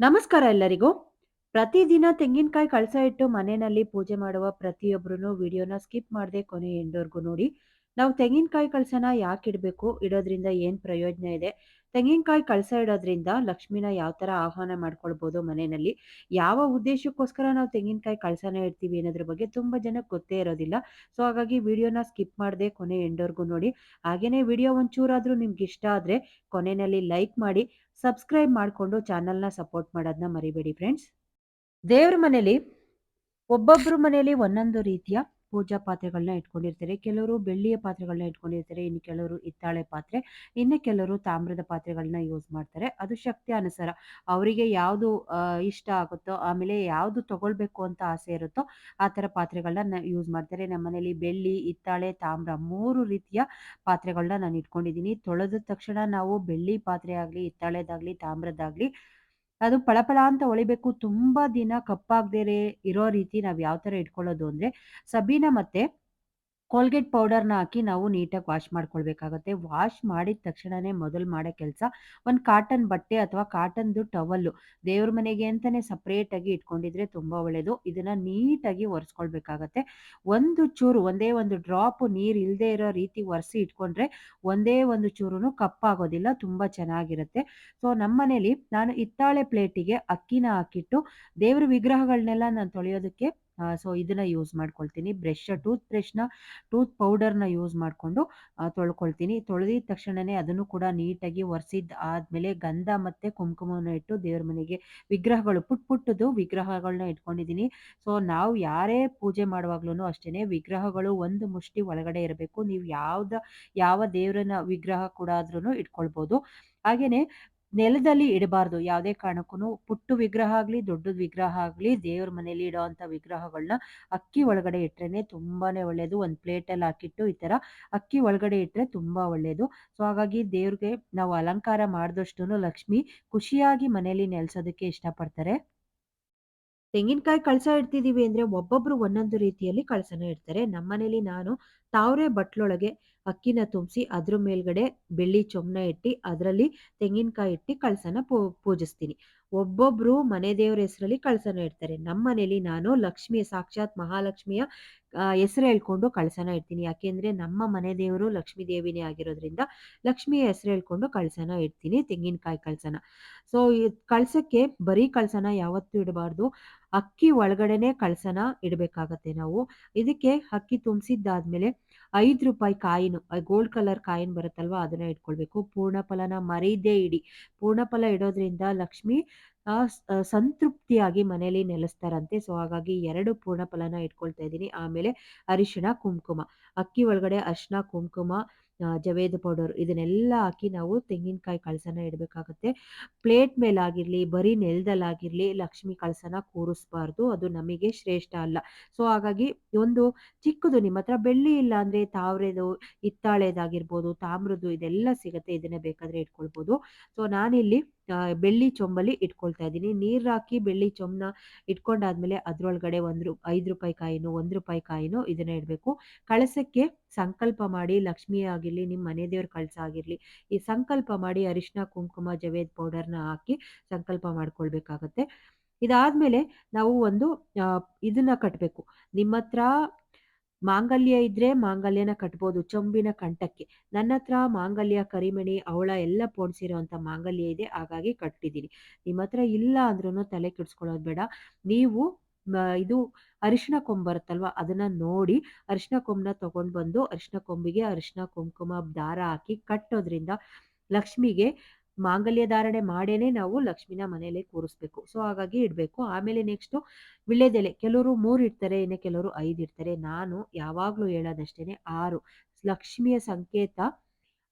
ನಮಸ್ಕಾರ ಎಲ್ಲರಿಗೂ. ಪ್ರತಿದಿನ ತೆಂಗಿನಕಾಯಿ ಕಳಸ ಇಟ್ಟು ಮನೆಯಲ್ಲಿ ಪೂಜೆ ಮಾಡುವ ಪ್ರತಿಯೊಬ್ಬರೂ ವಿಡಿಯೋನ ಸ್ಕಿಪ್ ಮಾಡದೆ ಕೊನೆ ಎಂಡೋರ್ಗೂ ನೋಡಿ. ನಾವು ತೆಂಗಿನಕಾಯಿ ಕಳಸನ ಯಾಕೆ ಇಡಬೇಕು? ಇಡೋದ್ರಿಂದ ಏನು ಪ್ರಯೋಜನ ಇದೆ? ತೆಂಗಿನಕಾಯಿ ಕಳಸ ಇಡೋದ್ರಿಂದ ಲಕ್ಷ್ಮಿನ ಯಾವ ಥರ ಆಹ್ವಾನ ಮಾಡ್ಕೊಳ್ಬೋದು ಮನೆಯಲ್ಲಿ? ಯಾವ ಉದ್ದೇಶಕ್ಕೋಸ್ಕರ ನಾವು ತೆಂಗಿನಕಾಯಿ ಕಳಸನ ಇಡ್ತೀವಿ ಅನ್ನೋದ್ರ ಬಗ್ಗೆ ತುಂಬ ಜನಕ್ಕೆ ಗೊತ್ತೇ ಇರೋದಿಲ್ಲ. ಸೊ ಹಾಗಾಗಿ ವಿಡಿಯೋನ ಸ್ಕಿಪ್ ಮಾಡದೆ ಕೊನೆ ಎಂಡ್‌ವರೆಗೂ ನೋಡಿ. ಹಾಗೇನೇ ವಿಡಿಯೋ ಒಂಚೂರಾದ್ರೂ ನಿಮ್ಗೆ ಇಷ್ಟ ಆದ್ರೆ ಕೊನೆಯಲ್ಲಿ ಲೈಕ್ ಮಾಡಿ, ಸಬ್ಸ್ಕ್ರೈಬ್ ಮಾಡ್ಕೊಂಡು ಚಾನಲ್‌ನ ಸಪೋರ್ಟ್ ಮಾಡೋದನ್ನ ಮರಿಬೇಡಿ ಫ್ರೆಂಡ್ಸ್. ದೇವ್ರ ಮನೇಲಿ ಒಬ್ಬೊಬ್ಬರು ಮನೆಯಲ್ಲಿ ಒಂದೊಂದು ರೀತಿಯ ಪೂಜಾ ಪಾತ್ರೆಗಳನ್ನ ಇಟ್ಕೊಂಡಿರ್ತಾರೆ. ಕೆಲವರು ಬೆಳ್ಳಿಯ ಪಾತ್ರೆಗಳನ್ನ ಇಟ್ಕೊಂಡಿರ್ತಾರೆ. ಇನ್ನು ಕೆಲವರು ಹಿತ್ತಾಳೆ ಪಾತ್ರೆ, ಇನ್ನು ಕೆಲವರು ತಾಮ್ರದ ಪಾತ್ರೆಗಳನ್ನ ಯೂಸ್ ಮಾಡ್ತಾರೆ. ಅದು ಶಕ್ತಿ ಅನುಸಾರ ಅವರಿಗೆ ಯಾವುದು ಇಷ್ಟ ಆಗುತ್ತೋ, ಆಮೇಲೆ ಯಾವುದು ತಗೊಳ್ಬೇಕು ಅಂತ ಆಸೆ ಇರುತ್ತೋ ಆ ಥರ ಪಾತ್ರೆಗಳನ್ನ ಯೂಸ್ ಮಾಡ್ತಾರೆ. ನಮ್ಮನೇಲಿ ಬೆಳ್ಳಿ, ಹಿತ್ತಾಳೆ, ತಾಮ್ರ ಮೂರು ರೀತಿಯ ಪಾತ್ರೆಗಳನ್ನ ನಾನು ಇಟ್ಕೊಂಡಿದ್ದೀನಿ. ತೊಳೆದ ತಕ್ಷಣ ನಾವು ಬೆಳ್ಳಿ ಪಾತ್ರೆ ಆಗಲಿ ಹಿತ್ತಾಳೆದಾಗ್ಲಿ, ತಾಮ್ರದ್ದಾಗ್ಲಿ ಅದು ಪಳಪಳ ಅಂತ ಹೊಳಿಬೇಕು. ತುಂಬಾ ದಿನ ಕಪ್ಪಾಗ್ದೇರೆ ಇರೋ ರೀತಿ ನಾವು ಯಾವ ಥರ ಇಟ್ಕೊಳ್ಳೋದು ಅಂದ್ರೆ, ಸಬೀನ ಮತ್ತೆ ಕೋಲ್ಗೇಟ್ ಪೌಡರ್‌ನ ಹಾಕಿ ನಾವು ನೀಟಾಗಿ ವಾಶ್ ಮಾಡ್ಕೊಳ್ಬೇಕಾಗತ್ತೆ. ವಾಶ್ ಮಾಡಿದ ತಕ್ಷಣನೇ ಮೊದಲು ಮಾಡೋ ಕೆಲಸ ಒಂದು ಕಾಟನ್ ಬಟ್ಟೆ ಅಥವಾ ಕಾಟನ್‌ದು ಟವಲ್ಲು ದೇವ್ರ ಮನೆಗೆ ಅಂತಲೇ ಸಪ್ರೇಟಾಗಿ ಇಟ್ಕೊಂಡಿದ್ರೆ ತುಂಬ ಒಳ್ಳೆಯದು. ಇದನ್ನು ನೀಟಾಗಿ ಒರೆಸ್ಕೊಳ್ಬೇಕಾಗತ್ತೆ. ಒಂದು ಚೂರು ಒಂದೇ ಒಂದು ಡ್ರಾಪ್ ನೀರು ಇಲ್ಲದೆ ಇರೋ ರೀತಿ ಒರೆಸಿ ಇಟ್ಕೊಂಡ್ರೆ ಒಂದೇ ಒಂದು ಚೂರು ಕಪ್ಪಾಗೋದಿಲ್ಲ. ತುಂಬ ಚೆನ್ನಾಗಿರುತ್ತೆ. ಸೊ ನಮ್ಮನೇಲಿ ನಾನು ಹಿತ್ತಾಳೆ ಪ್ಲೇಟಿಗೆ ಅಕ್ಕಿನ ಹಾಕಿಟ್ಟು ದೇವ್ರ ವಿಗ್ರಹಗಳನ್ನೆಲ್ಲ ನಾನು ತೊಳೆಯೋದಕ್ಕೆ ಸೊ ಇದನ್ನ ಯೂಸ್ ಮಾಡ್ಕೊಳ್ತೀನಿ. ಬ್ರಷ್ ಟೂತ್ ಬ್ರಷ್‌ನ ಟೂತ್ ಪೌಡರ್‌ನ ಯೂಸ್ ಮಾಡ್ಕೊಂಡು ತೊಳ್ಕೊಳ್ತೀನಿ. ತೊಳೆದಿದ ತಕ್ಷಣನೇ ಅದನ್ನು ಕೂಡ ನೀಟಾಗಿ ಒರೆಸಿದ್ದು ಆದ್ಮೇಲೆ ಗಂಧ ಮತ್ತೆ ಕುಂಕುಮವನ್ನು ಇಟ್ಟು ದೇವ್ರ ಮನೆಗೆ ವಿಗ್ರಹಗಳು, ಪುಟ್ ಪುಟ್ಟದು ವಿಗ್ರಹಗಳನ್ನ ಇಟ್ಕೊಂಡಿದ್ದೀನಿ. ಸೊ ನಾವು ಯಾರೇ ಪೂಜೆ ಮಾಡುವಾಗ್ಲೂ ಅಷ್ಟೇನೆ ವಿಗ್ರಹಗಳು ಒಂದು ಮುಷ್ಟಿ ಒಳಗಡೆ ಇರಬೇಕು. ನೀವು ಯಾವ್ದ, ಯಾವ ದೇವರನ್ನ ವಿಗ್ರಹ ಕೂಡ ಆದ್ರೂ ಇಟ್ಕೊಳ್ಬೋದು. ಹಾಗೇನೆ ನೆಲದಲ್ಲಿ ಇಡಬಾರ್ದು. ಯಾವುದೇ ಕಾರಣಕ್ಕೂ ಪುಟ್ಟು ವಿಗ್ರಹ ಆಗ್ಲಿ, ದೊಡ್ಡದ ವಿಗ್ರಹ ಆಗ್ಲಿ ದೇವ್ರ ಮನೇಲಿ ಇಡೋವಂಥ ವಿಗ್ರಹಗಳನ್ನ ಅಕ್ಕಿ ಒಳಗಡೆ ಇಟ್ರೇನೆ ತುಂಬಾನೇ ಒಳ್ಳೆಯದು. ಒಂದು ಪ್ಲೇಟಲ್ಲಿ ಹಾಕಿಟ್ಟು ಈ ಥರ ಅಕ್ಕಿ ಒಳಗಡೆ ಇಟ್ರೆ ತುಂಬಾ ಒಳ್ಳೆಯದು. ಸೊ ಹಾಗಾಗಿ ದೇವ್ರಿಗೆ ನಾವು ಅಲಂಕಾರ ಮಾಡಿದಷ್ಟು ಲಕ್ಷ್ಮಿ ಖುಷಿಯಾಗಿ ಮನೇಲಿ ನೆಲೆಸೋದಕ್ಕೆ ಇಷ್ಟಪಡ್ತಾರೆ. ತೆಂಗಿನಕಾಯಿ ಕಳಸ ಇಡ್ತಿದೀವಿ ಅಂದ್ರೆ ಒಬ್ಬೊಬ್ರು ಒಂದೊಂದು ರೀತಿಯಲ್ಲಿ ಕಳಸನ ಇಡ್ತಾರೆ. ನಮ್ಮನೇಲಿ ನಾನು ತಾವರೆ ಬಟ್ಲೊಳಗೆ ಅಕ್ಕಿನ ತುಂಬಿಸಿ ಅದ್ರ ಮೇಲ್ಗಡೆ ಬೆಳ್ಳಿ ಚೊಂಬನ ಇಟ್ಟು ಅದರಲ್ಲಿ ತೆಂಗಿನಕಾಯಿ ಇಟ್ಟು ಕಳಸನ ಪೂಜಿಸ್ತೀನಿ. ಒಬ್ಬೊಬ್ರು ಮನೆ ದೇವರ ಹೆಸರಲ್ಲಿ ಕಳಸನ ಇಡ್ತಾರೆ. ನಮ್ಮ ನಮ್ಮನೇಲಿ ನಾನು ಲಕ್ಷ್ಮಿ, ಸಾಕ್ಷಾತ್ ಮಹಾಲಕ್ಷ್ಮಿಯ ಹೆಸರು ಹೇಳ್ಕೊಂಡು ಕಳಸನ ಇಡ್ತೀನಿ. ಯಾಕೆಂದ್ರೆ ನಮ್ಮ ಮನೆ ದೇವರು ಲಕ್ಷ್ಮೀ ದೇವಿನೇ ಆಗಿರೋದ್ರಿಂದ ಲಕ್ಷ್ಮಿಯ ಹೆಸರು ಹೇಳ್ಕೊಂಡು ಕಳಸನ ಇಡ್ತೀನಿ. ತೆಂಗಿನಕಾಯಿ ಕಳಸನ. ಸೊ ಕಳಸಕ್ಕೆ ಬರೀ ಕಳಸನ ಯಾವತ್ತೂ ಇಡಬಾರ್ದು. ಅಕ್ಕಿ ಒಳಗಡೆನೆ ಕಳಸನ ಇಡಬೇಕಾಗತ್ತೆ ನಾವು. ಇದಕ್ಕೆ ಅಕ್ಕಿ ತುಂಬಿಸಿದ್ದಾದ್ಮೇಲೆ ₹5 ಕಾಯಿನು ಗೋಲ್ಡ್ ಕಲರ್ ಕಾಯಿನ್ ಬರುತ್ತಲ್ವಾ ಅದನ್ನ ಇಟ್ಕೊಳ್ಬೇಕು. ಪೂರ್ಣಫಲನ ಮರೀದೇ ಇಡಿ. ಪೂರ್ಣಫಲ ಇಡೋದ್ರಿಂದ ಲಕ್ಷ್ಮಿ ಸಂತೃಪ್ತಿಯಾಗಿ ಮನೆಯಲ್ಲಿ ನೆಲೆಸ್ತಾರಂತೆ. ಸೊ ಹಾಗಾಗಿ ಎರಡು ಪೂರ್ಣಫಲನ ಇಟ್ಕೊಳ್ತಾ ಇದ್ದೀನಿ. ಆಮೇಲೆ ಅರಿಶಿಣ, ಕುಂಕುಮ. ಅಕ್ಕಿ ಒಳಗಡೆ ಅರಿಶಿಣ, ಕುಂಕುಮ, ಜವೇದ ಪೌಡರ್ ಇದನ್ನೆಲ್ಲ ಹಾಕಿ ನಾವು ತೆಂಗಿನಕಾಯಿ ಕಳಸನ ಇಡಬೇಕಾಗತ್ತೆ. ಪ್ಲೇಟ್ ಮೇಲಾಗಿರಲಿ ಬರೀ ನೆಲದಲ್ಲಾಗಿರಲಿ ಲಕ್ಷ್ಮಿ ಕಳಸನ ಕೂರಿಸ್ಬಾರ್ದು ಅದು ನಮಗೆ ಶ್ರೇಷ್ಠ ಅಲ್ಲ. ಸೊ ಹಾಗಾಗಿ ಒಂದು ಚಿಕ್ಕದು ನಿಮ್ಮ ಹತ್ರ ಬೆಳ್ಳಿ ಇಲ್ಲ ಅಂದ್ರೆ ತಾವ್ರೆದು ಹಿತ್ತಾಳೆದಾಗಿರ್ಬೋದು, ತಾಮ್ರದ್ದು ಇದೆಲ್ಲ ಸಿಗುತ್ತೆ ಇದನ್ನೇ ಬೇಕಾದ್ರೆ ಇಟ್ಕೊಳ್ಬೋದು. ಸೊ ನಾನಿಲ್ಲಿ ಬೆಳ್ಳಿ ಚೊಂಬಲ್ಲಿ ಇಟ್ಕೊಳ್ತಾ ಇದ್ದೀನಿ. ನೀರ್ ಹಾಕಿ ಬೆಳ್ಳಿ ಚೊಂಬನ ಇಟ್ಕೊಂಡಾದ್ಮೇಲೆ ಅದ್ರೊಳಗಡೆ ಒಂದು ರು ₹5 ಕಾಯಿನು, ₹1 ಕಾಯಿನು ಇದನ್ನ ಇಡಬೇಕು. ಕಳಸಕ್ಕೆ ಸಂಕಲ್ಪ ಮಾಡಿ ಲಕ್ಷ್ಮಿ ಆಗಿರ್ಲಿ, ನಿಮ್ಮ ಮನೆ ದೇವ್ರ ಕಳಸ ಆಗಿರಲಿ ಈ ಸಂಕಲ್ಪ ಮಾಡಿ ಅರಿಶಿನ ಕುಂಕುಮ, ಜವೇದ್ ಪೌಡರ್‌ನ ಹಾಕಿ ಸಂಕಲ್ಪ ಮಾಡ್ಕೊಳ್ಬೇಕಾಗತ್ತೆ. ಇದಾದ್ಮೇಲೆ ನಾವು ಒಂದು ಇದನ್ನ ಕಟ್ಬೇಕು. ನಿಮ್ಮತ್ರ ಮಾಂಗಲ್ಯ ಇದ್ರೆ ಮಾಂಗಲ್ಯನ ಕಟ್ಬೋದು ಚೊಂಬಿನ ಕಂಠಕ್ಕೆ. ನನ್ನತ್ರ ಮಾಂಗಲ್ಯ, ಕರಿಮಣಿ, ಅವಳ ಎಲ್ಲ ಪೋಣಿಸಿರೋಂಥ ಮಾಂಗಲ್ಯ ಇದೆ. ಹಾಗಾಗಿ ಕಟ್ಟಿದ್ದೀನಿ. ನಿಮ್ಮತ್ರ ಇಲ್ಲ ಅಂದ್ರೂ ತಲೆ ಕೆಡಿಸ್ಕೊಳ್ಳೋದು ಬೇಡ. ನೀವು ಇದು ಅರಿಶಿನ ಕೊಂಬ್ ಬರುತ್ತಲ್ವಾ ಅದನ್ನ ನೋಡಿ ಅರಿಶಿನ ಕೊಂಬನ್ನ ತಗೊಂಡ್ ಬಂದು ಅರಿಶಿನ ಕೊಂಬಿಗೆ ಅರಿಶಿನ ಕುಂಕುಮ, ದಾರ ಹಾಕಿ ಕಟ್ಟೋದ್ರಿಂದ ಲಕ್ಷ್ಮಿಗೆ ಮಾಂಗಲ್ಯ ಧಾರಣೆ ಮಾಡೇನೆ ನಾವು ಲಕ್ಷ್ಮಿನ ಮನೇಲೆ ಕೂರಿಸ್ಬೇಕು. ಸೊ ಹಾಗಾಗಿ ಇಡಬೇಕು ಆಮೇಲೆ ನೆಕ್ಸ್ಟು ವಿಳ್ಳೆದೆಲೆ ಕೆಲವರು ಮೂರು ಇಡ್ತಾರೆ, ಇನ್ನು ಕೆಲವರು ಐದು ಇಡ್ತಾರೆ. ನಾನು ಯಾವಾಗ್ಲೂ ಹೇಳೋದಷ್ಟೇನೆ ಆರು ಲಕ್ಷ್ಮಿಯ ಸಂಕೇತ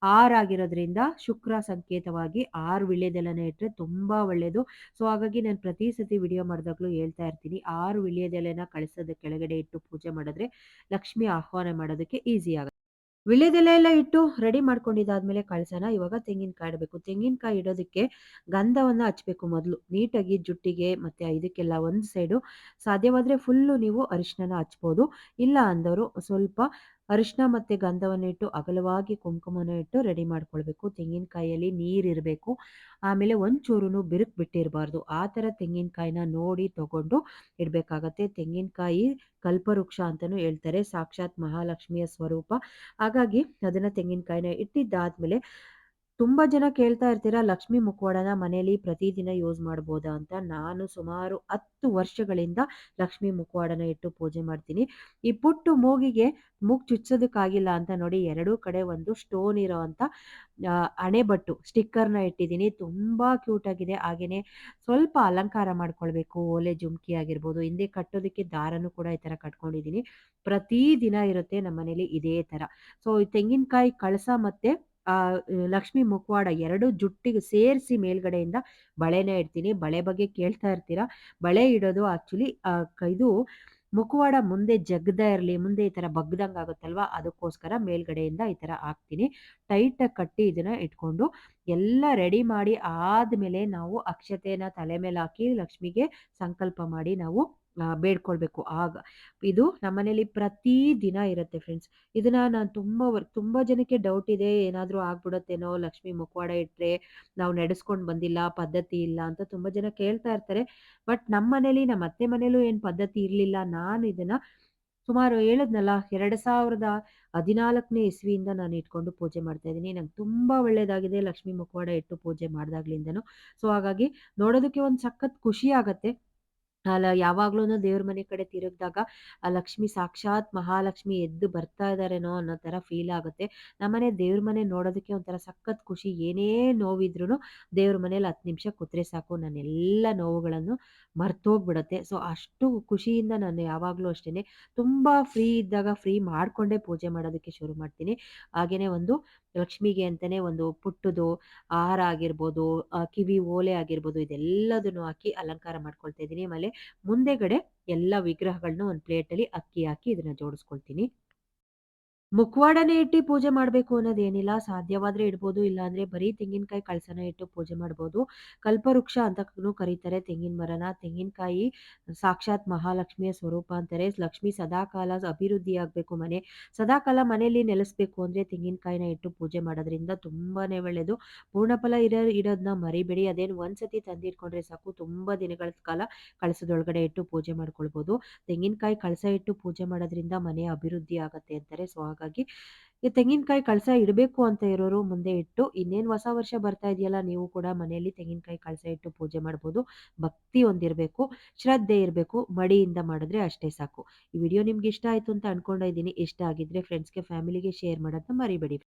6 ಆಗಿರೋದ್ರಿಂದ ಶುಕ್ರ ಸಂಕೇತವಾಗಿ ಆರು ವಿಳ್ಯದೆಲೆನ ಇಟ್ಟರೆ ತುಂಬಾ ಒಳ್ಳೆಯದು. ಸೊ ಹಾಗಾಗಿ ನಾನು ಪ್ರತಿ ಸತಿ ವಿಡಿಯೋ ಮಾಡಿದಾಗಲೂ ಹೇಳ್ತಾ ಇರ್ತೀನಿ. ಆರು ವಿಳ್ಯದೆಲೆನ ಕಳಿಸೋದ ಕೆಳಗಡೆ ಇಟ್ಟು ಪೂಜೆ ಮಾಡಿದ್ರೆ ಲಕ್ಷ್ಮಿ ಆಹ್ವಾನ ಮಾಡೋದಕ್ಕೆ ಈಸಿ ಆಗುತ್ತೆ. ವಿಳ್ಯದೆಲೆ ಎಲ್ಲ ಇಟ್ಟು ರೆಡಿ ಮಾಡ್ಕೊಂಡಿದ್ದಾದ್ಮೇಲೆ ಕಳಸನ ಇವಾಗ ತೆಂಗಿನಕಾಯಿ ಇಡಬೇಕು. ತೆಂಗಿನಕಾಯಿ ಇಡೋದಕ್ಕೆ ಗಂಧವನ್ನ ಹಚ್ಬೇಕು ಮೊದಲು. ನೀಟಾಗಿ ಜುಟ್ಟಿಗೆ ಮತ್ತೆ ಇದಕ್ಕೆಲ್ಲ ಒಂದು ಸೈಡು ಸಾಧ್ಯವಾದ್ರೆ ಫುಲ್ಲು ನೀವು ಅರಿಶಿನ ಹಚ್ಬೋದು. ಇಲ್ಲ ಅಂದವರು ಸ್ವಲ್ಪ ಅರಿಶಿನ ಮತ್ತೆ ಗಂಧವನ್ನು ಇಟ್ಟು ಅಗಲವಾಗಿ ಕುಂಕುಮನ ಇಟ್ಟು ರೆಡಿ ಮಾಡ್ಕೊಳ್ಬೇಕು. ತೆಂಗಿನಕಾಯಿಯಲ್ಲಿ ನೀರಿರಬೇಕು. ಆಮೇಲೆ ಒಂಚೂರು ಬಿರುಕು ಬಿಟ್ಟಿರಬಾರ್ದು. ಆ ಥರ ತೆಂಗಿನಕಾಯಿನ ನೋಡಿ ತಗೊಂಡು ಇಡಬೇಕಾಗತ್ತೆ. ತೆಂಗಿನಕಾಯಿ ಕಲ್ಪವೃಕ್ಷ ಅಂತಲೂ ಹೇಳ್ತಾರೆ. ಸಾಕ್ಷಾತ್ ಮಹಾಲಕ್ಷ್ಮಿಯ ಸ್ವರೂಪ. ಹಾಗಾಗಿ ಅದನ್ನ ತೆಂಗಿನಕಾಯಿನ ಇಟ್ಟಿದ್ದಾದ್ಮೇಲೆ ತುಂಬ ಜನ ಕೇಳ್ತಾ ಇರ್ತೀರಾ ಲಕ್ಷ್ಮಿ ಮುಖವಾಡನ ಮನೆಯಲ್ಲಿ ಪ್ರತಿದಿನ ಯೂಸ್ ಮಾಡ್ಬೋದಾ ಅಂತ. ನಾನು ಸುಮಾರು 10 ವರ್ಷಗಳಿಂದ ಲಕ್ಷ್ಮಿ ಮುಖವಾಡನ ಇಟ್ಟು ಪೂಜೆ ಮಾಡ್ತೀನಿ. ಈ ಪುಟ್ಟು ಮೂಗಿಗೆ ಮೂಗ್ ಚುಚ್ಚೋದಕ್ಕಾಗಿಲ್ಲ ಅಂತ ನೋಡಿ ಎರಡೂ ಕಡೆ ಒಂದು ಸ್ಟೋನ್ ಇರೋ ಅಂತ ಅಣೆಬಟ್ಟು ಸ್ಟಿಕ್ಕರ್‌ನ ಇಟ್ಟಿದ್ದೀನಿ. ತುಂಬಾ ಕ್ಯೂಟ್ ಆಗಿದೆ. ಹಾಗೇನೆ ಸ್ವಲ್ಪ ಅಲಂಕಾರ ಮಾಡ್ಕೊಳ್ಬೇಕು. ಓಲೆ ಜುಮ್ಕಿ ಆಗಿರ್ಬೋದು, ಹಿಂದೆ ಕಟ್ಟೋದಕ್ಕೆ ದಾರನು ಕೂಡ ಈ ಥರ ಕಟ್ಕೊಂಡಿದ್ದೀನಿ. ಪ್ರತಿ ದಿನ ಇರುತ್ತೆ ನಮ್ಮನೇಲಿ ಇದೇ ಥರ. ಸೊ ತೆಂಗಿನಕಾಯಿ ಕಳಸ ಮತ್ತೆ ಆ ಲಕ್ಷ್ಮಿ ಮುಖವಾಡ ಎರಡು ಜುಟ್ಟಿಗೆ ಸೇರಿಸಿ ಮೇಲ್ಗಡೆಯಿಂದ ಬಳೆನ ಇಡ್ತೀನಿ. ಬಳೆ ಬಗ್ಗೆ ಕೇಳ್ತಾ ಇರ್ತೀರಾ. ಬಳೆ ಇಡೋದು ಆಕ್ಚುಲಿ ಆ ಕ ಇದು ಮುಖವಾಡ ಮುಂದೆ ಜಗ್ಗದೇ ಇರಲಿ, ಮುಂದೆ ಈ ಥರ ಬಗ್ದಂಗೆ ಆಗುತ್ತಲ್ವಾ ಅದಕ್ಕೋಸ್ಕರ ಮೇಲ್ಗಡೆಯಿಂದ ಈ ಥರ ಹಾಕ್ತೀನಿ. ಟೈಟಾಗಿ ಕಟ್ಟಿ ಇದನ್ನು ಇಟ್ಕೊಂಡು ಎಲ್ಲ ರೆಡಿ ಮಾಡಿ ಆದಮೇಲೆ ನಾವು ಅಕ್ಷತೆನ ತಲೆ ಮೇಲೆ ಹಾಕಿ ಲಕ್ಷ್ಮಿಗೆ ಸಂಕಲ್ಪ ಮಾಡಿ ನಾವು ಬೇಡ್ಕೊಳ್ಬೇಕು. ಆಗ ಇದು ನಮ್ಮನೇಲಿ ಪ್ರತಿ ದಿನ ಇರುತ್ತೆ ಫ್ರೆಂಡ್ಸ್. ಇದನ್ನ ನಾನು ತುಂಬ ತುಂಬ ಜನಕ್ಕೆ ಡೌಟ್ ಇದೆ. ಏನಾದರೂ ಆಗ್ಬಿಡತ್ತೇನೋ ಲಕ್ಷ್ಮಿ ಮುಖವಾಡ ಇಟ್ಟರೆ ನಾವು ನಡೆಸ್ಕೊಂಡು ಬಂದಿಲ್ಲ, ಪದ್ಧತಿ ಇಲ್ಲ ಅಂತ ತುಂಬ ಜನ ಕೇಳ್ತಾ ಇರ್ತಾರೆ. ಬಟ್ ನಮ್ಮ ಮನೇಲಿ ನಮ್ಮ ಅತ್ತೆ ಮನೇಲೂ ಏನು ಪದ್ಧತಿ ಇರಲಿಲ್ಲ ನಾನು ಇದನ್ನ ಸುಮಾರು ಹೇಳಿದ್ನಲ್ಲ 2014ನೇ ಇಸ್ವಿಯಿಂದ ನಾನು ಇಟ್ಕೊಂಡು ಪೂಜೆ ಮಾಡ್ತಾ ಇದ್ದೀನಿ. ನಂಗೆ ತುಂಬ ಒಳ್ಳೇದಾಗಿದೆ ಲಕ್ಷ್ಮಿ ಮುಖವಾಡ ಇಟ್ಟು ಪೂಜೆ ಮಾಡ್ದಾಗ್ಲಿಂದನು ಸೊ ಹಾಗಾಗಿ ನೋಡೋದಕ್ಕೆ ಒಂದು ಸಖತ್ ಖುಷಿ ಆಗತ್ತೆ. ಅಲ್ಲ ಯಾವಾಗ್ಲೂನು ದೇವ್ರ ಮನೆ ಕಡೆ ತಿರುಗ್ದಾಗ ಆ ಲಕ್ಷ್ಮಿ ಸಾಕ್ಷಾತ್ ಮಹಾಲಕ್ಷ್ಮಿ ಎದ್ದು ಬರ್ತಾ ಇದಾರೇನೋ ಅನ್ನೋ ತರ ಫೀಲ್ ಆಗುತ್ತೆ. ನಮ್ಮನೆ ದೇವ್ರ ಮನೆ ನೋಡೋದಕ್ಕೆ ಒಂಥರ ಸಖತ್ ಖುಷಿ. ಏನೇ ನೋವಿದ್ರೂನು ದೇವ್ರ ಮನೇಲಿ 10 ನಿಮಿಷ ಕೂತ್ರೆ ಸಾಕು ನನ್ನ ಎಲ್ಲ ನೋವುಗಳನ್ನು ಮರ್ತೋಗ್ಬಿಡತ್ತೆ. ಸೊ ಅಷ್ಟು ಖುಷಿಯಿಂದ ನಾನು ಯಾವಾಗ್ಲೂ ಅಷ್ಟೇನೆ ತುಂಬ ಫ್ರೀ ಇದ್ದಾಗ ಫ್ರೀ ಮಾಡ್ಕೊಂಡೇ ಪೂಜೆ ಮಾಡೋದಕ್ಕೆ ಶುರು ಮಾಡ್ತೀನಿ. ಹಾಗೇನೆ ಒಂದು ಲಕ್ಷ್ಮಿಗೆ ಅಂತಾನೆ ಒಂದು ಪುಟ್ಟದು ಆಹಾರ ಆಗಿರ್ಬೋದು, ಕಿವಿ ಓಲೆ ಆಗಿರ್ಬೋದು ಇದೆಲ್ಲದನ್ನು ಹಾಕಿ ಅಲಂಕಾರ ಮಾಡ್ಕೊಳ್ತಾ ಇದ್ದೀನಿ. ಆಮೇಲೆ ಮುಂದೆಗಡೆ ಎಲ್ಲ ವಿಗ್ರಹಗಳನ್ನ ಒಂದು ಪ್ಲೇಟಲ್ಲಿ ಅಕ್ಕಿ ಹಾಕಿ ಇದನ್ನ ಜೋಡಿಸ್ಕೊಳ್ತೀನಿ. ಮುಖವಾಡನೇ ಇಟ್ಟು ಪೂಜೆ ಮಾಡಬೇಕು ಅನ್ನೋದೇನಿಲ್ಲ. ಸಾಧ್ಯವಾದ್ರೆ ಇಡ್ಬೋದು. ಇಲ್ಲಾಂದ್ರೆ ಬರೀ ತೆಂಗಿನಕಾಯಿ ಕಳಸನ ಇಟ್ಟು ಪೂಜೆ ಮಾಡ್ಬೋದು. ಕಲ್ಪವೃಕ್ಷ ಅಂತ ಕರೀತಾರೆ ತೆಂಗಿನ ಮರನ. ತೆಂಗಿನಕಾಯಿ ಸಾಕ್ಷಾತ್ ಮಹಾಲಕ್ಷ್ಮಿಯ ಸ್ವರೂಪ ಅಂತಾರೆ. ಲಕ್ಷ್ಮಿ ಸದಾಕಾಲ ಅಭಿವೃದ್ಧಿ ಆಗ್ಬೇಕು ಮನೆ. ಸದಾಕಾಲ ಮನೆಯಲ್ಲಿ ನೆಲೆಸ್ಬೇಕು ಅಂದ್ರೆ ತೆಂಗಿನಕಾಯಿನ ಇಟ್ಟು ಪೂಜೆ ಮಾಡೋದ್ರಿಂದ ತುಂಬಾನೇ ಒಳ್ಳೇದು. ಪೂರ್ಣಫಲ ಇರೋ ಇಡೋದನ್ನ ಮರಿಬೇಡಿ. ಅದೇನು ಒಂದ್ಸತಿ ತಂದಿಟ್ಕೊಂಡ್ರೆ ಸಾಕು, ತುಂಬಾ ದಿನಗಳ ಕಾಲ ಕಳಸದೊಳಗಡೆ ಇಟ್ಟು ಪೂಜೆ ಮಾಡ್ಕೊಳ್ಬಹುದು ತೆಂಗಿನಕಾಯಿ ಕಳಸ ಇಟ್ಟು ಪೂಜೆ ಮಾಡೋದ್ರಿಂದ ಮನೆ ಅಭಿವೃದ್ಧಿ ಆಗತ್ತೆ ಅಂತಾರೆ. ಸೊ ಹಾಗಾಗಿ ಈ ತೆಂಗಿನಕಾಯಿ ಕಳಸ ಇಡಬೇಕು ಅಂತ ಇರೋರು ಮುಂದೆ ಇಟ್ಟು ಇನ್ನೇನು ಹೊಸ ವರ್ಷ ಬರ್ತಾ ಇದೆಯಲ್ಲ ನೀವು ಕೂಡ ಮನೆಯಲ್ಲಿ ತೆಂಗಿನಕಾಯಿ ಕಳಸ ಇಟ್ಟು ಪೂಜೆ ಮಾಡ್ಬೋದು. ಭಕ್ತಿ ಒಂದಿರಬೇಕು, ಶ್ರದ್ಧೆ ಇರಬೇಕು, ಮಡಿಯಿಂದ ಮಾಡಿದ್ರೆ ಅಷ್ಟೇ ಸಾಕು. ಈ ವಿಡಿಯೋ ನಿಮ್ಗೆ ಇಷ್ಟ ಆಯ್ತು ಅಂತ ಅನ್ಕೊಂಡಿದ್ದೀನಿ ಇಷ್ಟ ಆಗಿದ್ರೆ ಫ್ರೆಂಡ್ಸ್‌ಗೆ, ಫ್ಯಾಮಿಲಿಗೆ ಶೇರ್ ಮಾಡೋದನ್ನ ಮರಿಬೇಡಿ.